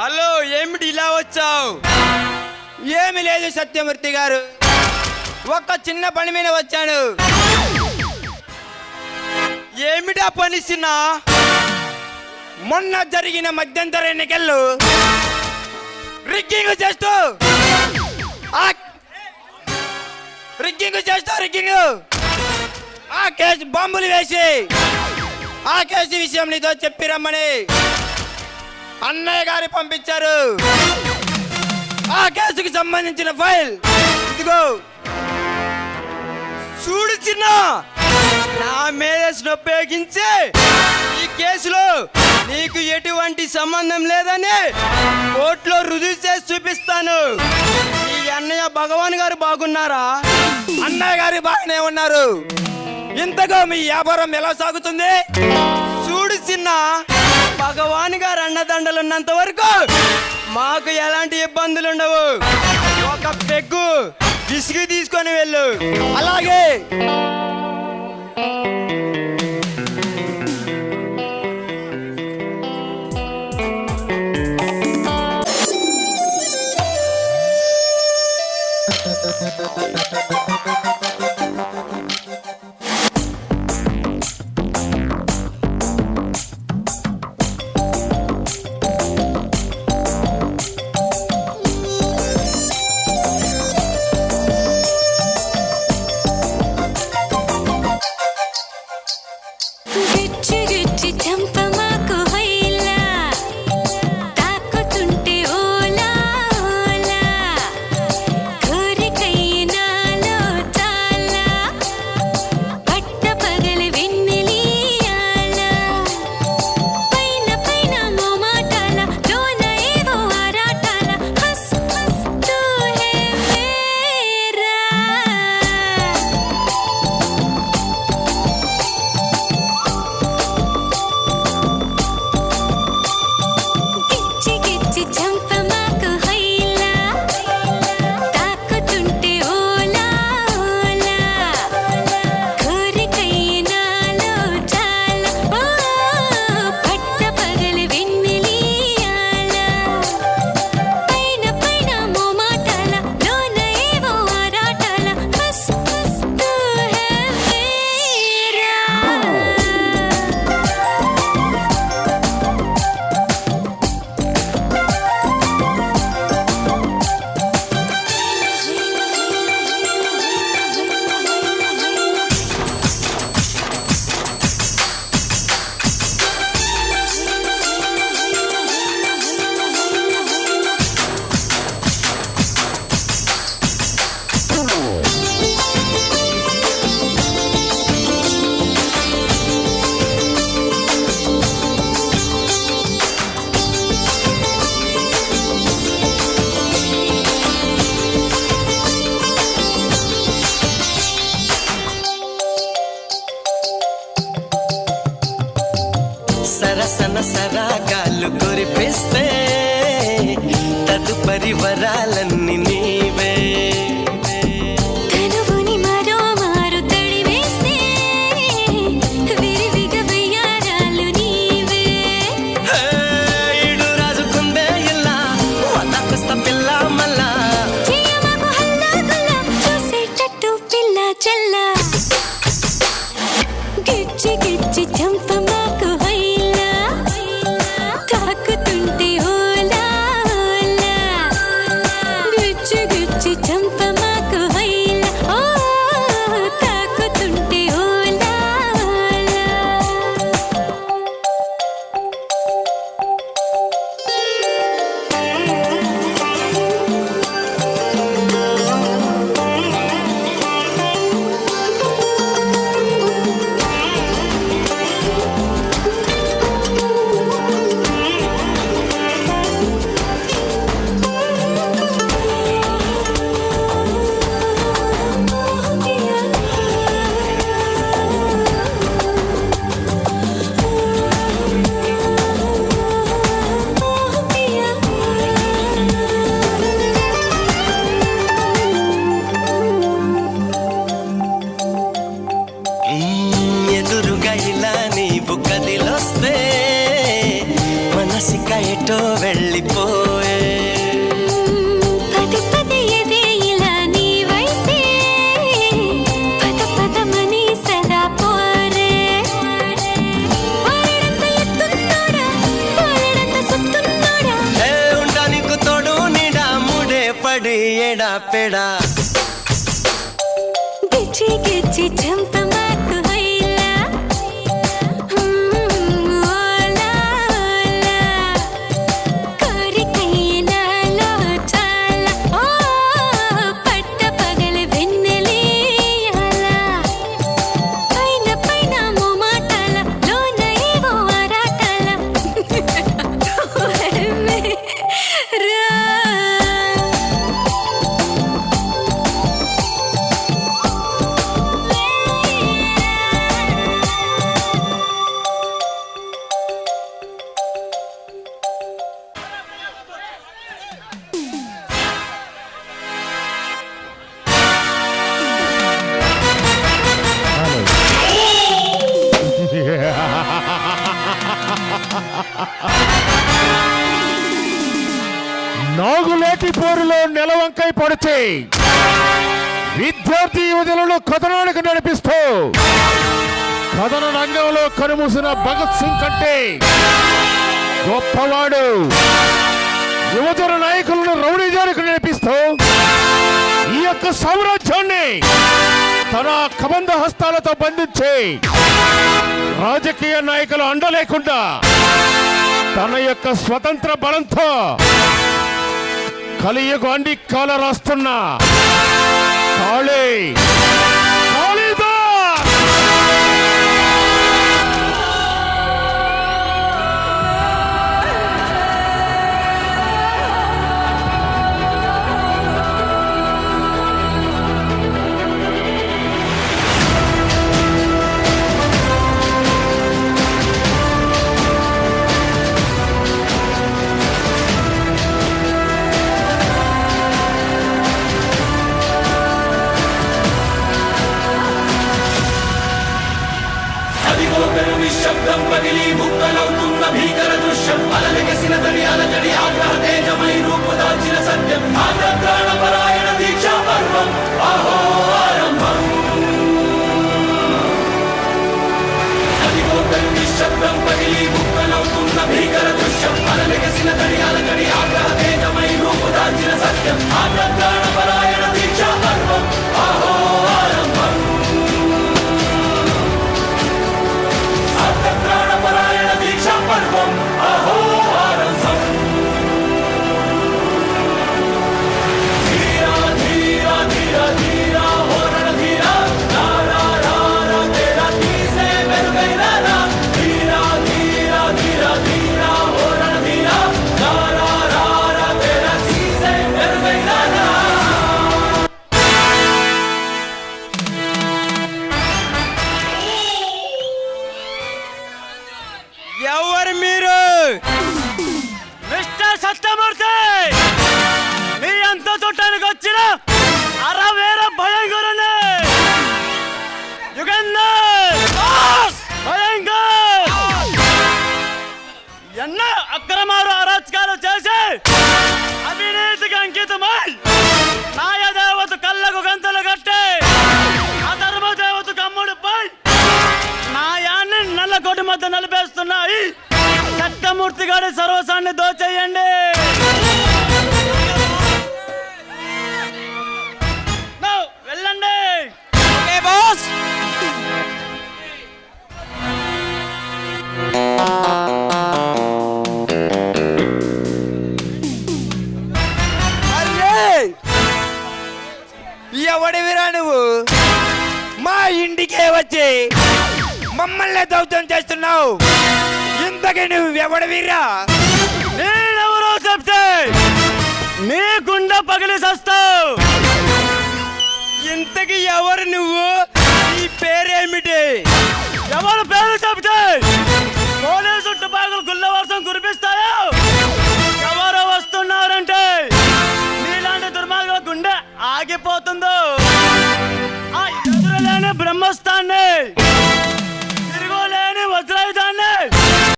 Hello ఏమిటి ఇలా వచ్చావు? ఏమి లేదు సత్యమూర్తి గారు. ఒక్క చిన్న పని మీద వచ్చాను. ఏమిటా పని చిన్న? మొన్న జరిగిన మధ్యంతర ఎన్నికల్లో రిగ్గింగ్ చేస్తూ. రిగ్గింగ్ చేస్తూ రిగ్గింగ్. ఆ కేసు బాంబులు వేసి ఆ కేసు విషయం నీతో చెప్పి రమ్మని. అన్నయ్య గారు పంపించారు. ఆ కేసుకి సంబంధించిన ఫైల్. ఇదిగో. చూడు చిన్న. నా మేధస్సును ఉపయోగించి ఈ కేసులో నీకు ఎటువంటి సంబంధం లేదని కోర్టులో రుజువు చేసి చూపిస్తాను. ఈ అన్నయ్య భగవాన్ గారు బాగున్నారా? అన్నయ్య గారు బాగానే ఉన్నారు. ఇంతగా మీ వ్యాపారం ఎలా సాగుతుంది? చూడు చిన్న. భగవాన్ గారు అన్నదండలు ఉన్నంత వరకు మాకు ఎలాంటి ఇబ్బందులు ఉండవు ఒక పెగ్గు విసిగి తీసుకొని వెళ్ళు. అలాగే. సరసన సరాగాలు కురిపిస్తే తదుపరి వరాలన్నీ tempt ఎటో వెళ్ళిపోయే. పది పది ఎదే ఇలా నీ వైపే పద పదమని సదా పోరే. వాడంత ఎత్తున్నోడా? వాడంత సుత్తున్నోడా? ఏ ఉండడానికి తోడు నీడా ముడే పడి ఎడా పెడా. గిచ్చి గిచ్చి చంప నాగులేటి పోరులో నెలవంకై పడితే విద్యార్థి యువతులను కథనానికి నడిపిస్తూ కథన రంగంలో కనుమూసిన భగత్ సింగ్ కంటే గొప్పవాడు యువజన నాయకులను రౌడీజానికి నడిపిస్తూ ఈ యొక్క సామ్రాజ్యాన్ని తన కబంధ హస్తాలతో బంధించి రాజకీయ నాయకులు అండలేకుండా తన యొక్క స్వతంత్ర బలంతో కలియుగ అండి కాల రాస్తున్న కాళీ Imagine సత్యమూర్తి మీ అంత చుట్టానికి వచ్చిన అరవేర భయంకరుని యుగంధర్ భయంకర్! ఎన్న అక్రమాలు చట్టమూర్తి గారి సర్వసాన్ని దోచేయండి. వెళ్ళండి. బాస్ ఎవడివిరా నువ్వు? మా ఇంటికే వచ్చి మమ్మల్ని దౌత్యం చేస్తున్నావు. ఇంతకీ నువ్వు ఎవడివిరా నేనెవరో చెప్తే నీ గుండె పగిలి సస్తావు. ఇంతకి ఎవరు నువ్వు?